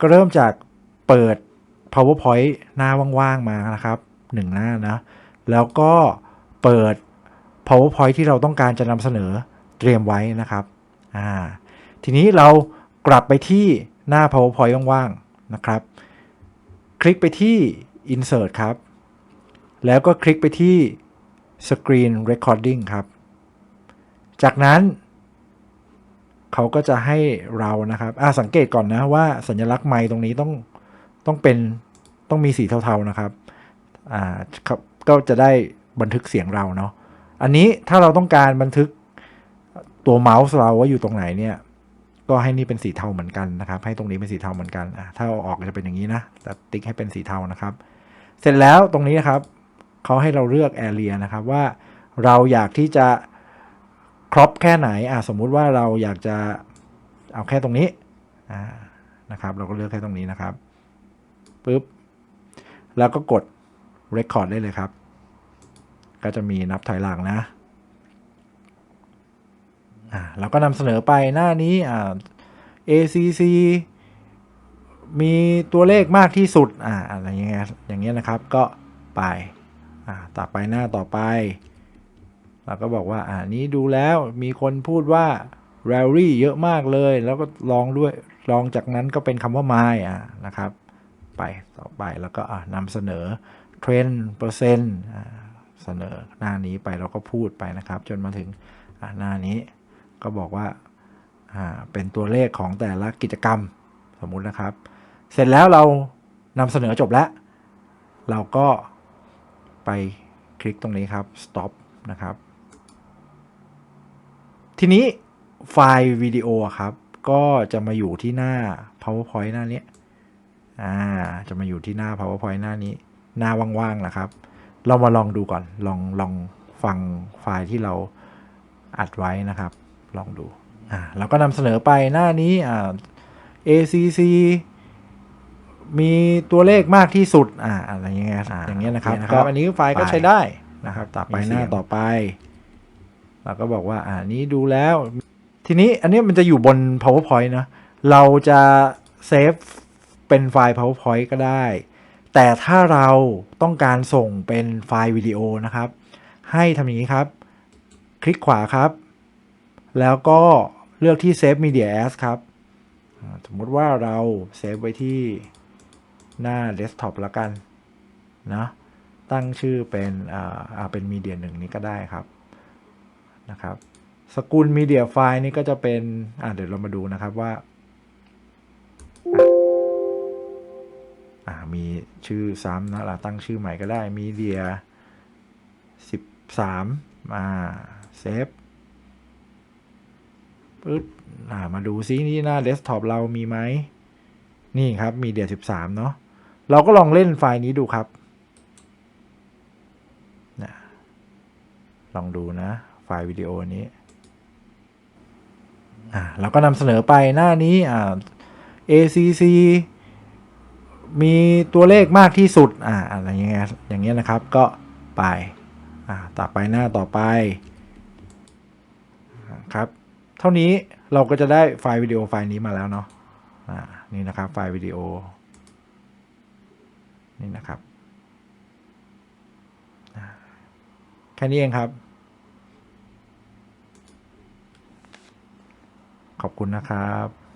ก็เริ่มจากเปิด powerpoint หน้าว่างๆมานะครับหนึ่งหน้านะ แล้วก็เปิด powerpoint ที่เราต้องการจะนำเสนอเตรียมไว้นะครับอ่าทีนี้เรากลับไปที่หน้า powerpoint ว่างๆนะครับ คลิกไปที่ insert ครับ แล้วก็คลิกไปที่ screen recording ครับ จากนั้น เขาก็จะให้เรานะครับอ่าสังเกตก่อนนะว่าสัญลักษณ์ไมค์ตรงนี้ต้องต้องเป็นต้องมีสีเทาๆนะครับอ่าครับก็จะได้บันทึกเสียงเราเนาะอันนี้ถ้าเราต้องการบันทึกตัวเมาส์เราว่าอยู่ตรงไหนเนี่ยก็ให้นี่เป็นสีเทาเหมือนกันนะครับ ให้ตรงนี้เป็นสีเทาเหมือนกันอะถ้าเอาออกจะเป็นอย่างนี้นะแต่ติ๊กให้เป็นสีเทานะครับ เสร็จแล้วตรงนี้นะครับเขาให้เราเลือก area นะครับว่าเราอยากที่จะ ครอปแค่ไหนอะสมมุติว่าเราอยากจะเอาแค่ตรงนี้อ่านะครับ เราก็เลือกแค่ตรงนี้นะครับปุ๊บแล้วก็กด record ได้เลยครับ ก็จะมีนับถอยหลังนะอ่าเราก็นำเสนอไปหน้านี้อ่า ACC มีตัวเลขมากที่สุดอ่าอะไรอย่างเงี้ยอย่างเงี้ยนะครับก็ไปอ่าต่อไปหน้าต่อไป เราก็บอกว่าอ่านี้ดูแล้วมีคนพูดว่า rally เยอะมากเลย แล้วก็ลองด้วยลองจากนั้นก็เป็นคำว่า my อ่านะครับ ไปต่อไปแล้วก็นำเสนอเทรนเปอร์เซ็นต์เสนอหน้านี้ไปแล้วก็พูดไปนะครับ จนมาถึงหน้านี้ก็บอกว่าอ่าเป็นตัวเลขของแต่ละกิจกรรมสมมุตินะครับ เสร็จแล้วเรานำเสนอจบแล้ว เราก็ไปคลิกตรงนี้ครับ stop นะครับ ทีนี้ไฟล์วิดีโออะครับ ก็จะมาอยู่ที่หน้า powerpoint หน้านี้อ่าจะมาอยู่ที่หน้า powerpoint หน้านี้ หน้าว่างๆนะครับ เรามาลองดูก่อน ลองลองฟังไฟล์ที่เราอัดไว้นะครับ ลองดูอ่าเราก็นำเสนอไปหน้านี้อ่า ACC มีตัวเลขมากที่สุดอ่าอะไรอย่างเงี้ยอ่าอย่างเงี้ยนะครับ ก็อันนี้ไฟล์ก็ใช้ได้นะครับ ต่อไปหน้าต่อไป เราก็บอกว่าอ่านี้ดูแล้ว ทีนี้อันนี้มันจะอยู่บน powerpoint นะ เราจะเซฟเป็นไฟล์ powerpoint ก็ได้ แต่ถ้าเราต้องการส่งเป็นไฟล์วิดีโอนะครับ ให้ทำอย่างนี้ครับ คลิกขวาครับ แล้วก็เลือกที่ Save Media As ครับสมมติว่าเราเซฟไว้ที่หน้า Desktop แล้วกันนะตั้งชื่อเป็นอ่าเป็น Media หนึ่งนี้ก็ได้ครับ นะครับ สกุล Media File นี่ก็จะเป็น อ่าเดี๋ยวเรามาดูนะครับว่าอ่ามีชื่อซ้ำนะเราตั้งชื่อใหม่ก็ได้ Media 13อ่ามมาเซฟปึ๊บอ่ามาดูซินี่หน้าเดสก์ท็อปเรามีไหม นี่ครับมีเดีย13เนาะเราก็ลองเล่นไฟล์นี้ดูครับนะลองดูนะ ไฟล์วิดีโอนี้อ่าเราก็นำเสนอไปหน้านี้อ่า ACC มีตัวเลขมากที่สุดอ่าอะไรอย่างเงี้ยอย่างเงี้ยนะครับก็ไปอ่าต่อไปหน้าต่อไปครับเท่านี้เราก็จะได้ไฟล์วิดีโอไฟล์นี้มาแล้วเนาะอ่านี่นะครับไฟล์วิดีโอนี่นะครับแค่นี้เองครับ ขอบคุณนะครับ